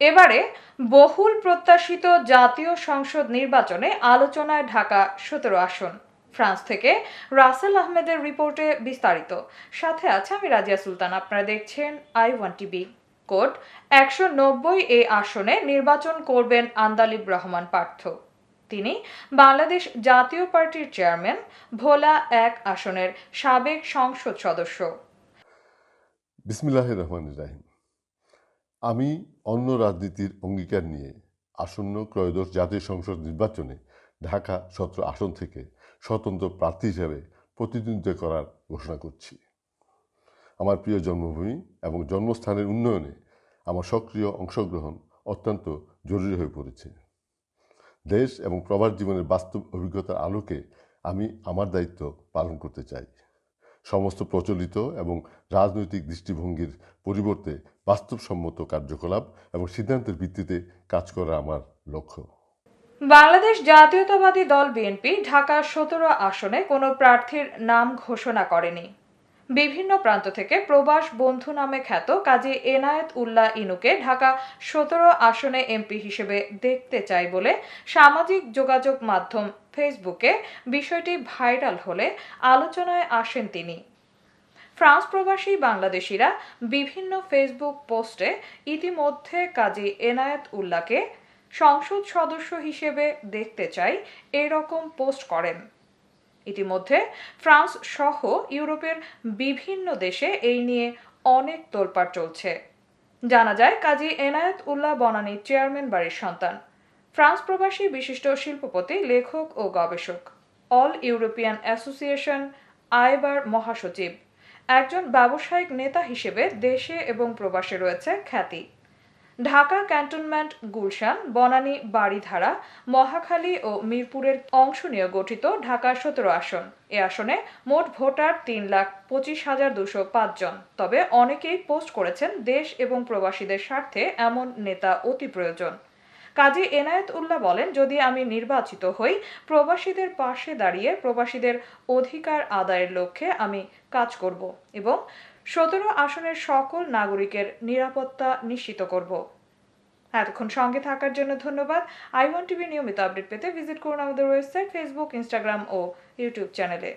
এবারে বহুল প্রত্যাশিত জাতীয় সংসদ নির্বাচনে আলোচনায় ঢাকা সতেরো আসন। ফ্রান্স থেকে রাসেল আহমেদের রিপোর্টে বিস্তারিত। সাথে আছে আমি রাজিয়া সুলতান। আপনারা দেখছেন আই ওয়ান টিভি। কোড, একশো নব্বই এ আসনে নির্বাচন করবেন আন্দালিব রহমান পার্থ। তিনি বাংলাদেশ জাতীয় পার্টির চেয়ারম্যান, ভোলা এক আসনের সাবেক সংসদ সদস্য। বিসমিল্লাহ রহমান রাহিম। আমি অন্য রাজনীতির অঙ্গীকার নিয়ে আসন্ন ত্রয়োদশ জাতীয় সংসদ নির্বাচনে ঢাকা সত্র আসন থেকে স্বতন্ত্র প্রার্থী হিসাবে প্রতিদ্বন্দ্বিতা করার ঘোষণা করছি। আমার প্রিয় জন্মভূমি এবং জন্মস্থানের উন্নয়নে আমার সক্রিয় অংশগ্রহণ অত্যন্ত জরুরি হয়ে পড়েছে। দেশ এবং প্রবাস জীবনের বাস্তব অভিজ্ঞতার আলোকে আমি আমার দায়িত্ব পালন করতে চাই। সমস্ত প্রচলিত এবং রাজনৈতিক দৃষ্টিভঙ্গির পরিবর্তে বাস্তবসম্মত কার্যকলাপ এবং সিদ্ধান্তের ভিত্তিতে কাজ করা আমার লক্ষ্য। বাংলাদেশ জাতীয়তাবাদী দল বিএনপি ঢাকা সতেরো আসনে কোনো প্রার্থীর নাম ঘোষণা করেনি। বিভিন্ন প্রান্ত থেকে প্রবাস বন্ধু নামে খ্যাত কাজী এনায়েত উল্লাহ ইনুকে ঢাকা সতেরো আসনে এমপি হিসেবে দেখতে চাই বলে সামাজিক যোগাযোগ মাধ্যম ফেসবুকে বিষয়টি ভাইরাল হলে আলোচনায় আসেন তিনি। ফ্রান্স প্রবাসী বাংলাদেশিরা বিভিন্ন ফেসবুক পোস্টে ইতিমধ্যে কাজী এনায়েত উল্লাহকে সংসদ সদস্য হিসেবে দেখতে চাই এরকম পোস্ট করেন। ইতিমধ্যে ফ্রান্স সহ ইউরোপের বিভিন্ন দেশে এই নিয়ে অনেক তোলপাড় চলছে। জানা যায়, কাজী এনায়েত উল্লাহ বনানী চেয়ারম্যান বাড়ির সন্তান। ফ্রান্স প্রবাসী বিশিষ্ট শিল্পপতি, লেখক ও গবেষক। অল ইউরোপিয়ান অ্যাসোসিয়েশন, আইবার মহাসচিব। একজন ব্যবসায়িক নেতা হিসেবে দেশে এবং প্রবাসে রয়েছে খ্যাতি। ঢাকা ক্যান্টনমেন্ট, গুলশান, বনানী বাড়িধারা মহাখালী ও মিরপুরের অংশ নিয়ে গঠিত ঢাকা সতেরো আসন। এ আসনে মোট ভোটার তিন লাখ পঁচিশ হাজার দুশো জন। তবে অনেকেই পোস্ট করেছেন দেশ এবং প্রবাসীদের স্বার্থে এমন নেতা অতি প্রয়োজন। কাজী এনায়েত উল্লাহ বলেন, যদি আমি নির্বাচিত হই, প্রবাসীদের পাশে দাঁড়িয়ে প্রবাসীদের অধিকার আদায়ের লক্ষ্যে আমি কাজ করব এবং সতেরো আসনের সকল নাগরিকের নিরাপত্তা নিশ্চিত করব। এতক্ষণ সঙ্গে থাকার জন্য ধন্যবাদ। আই ওয়ান টিভি নিয়মিত আপডেট পেতে ভিজিট করুন আমাদের ওয়েবসাইট, ফেসবুক, ইনস্টাগ্রাম ও ইউটিউব চ্যানেলে।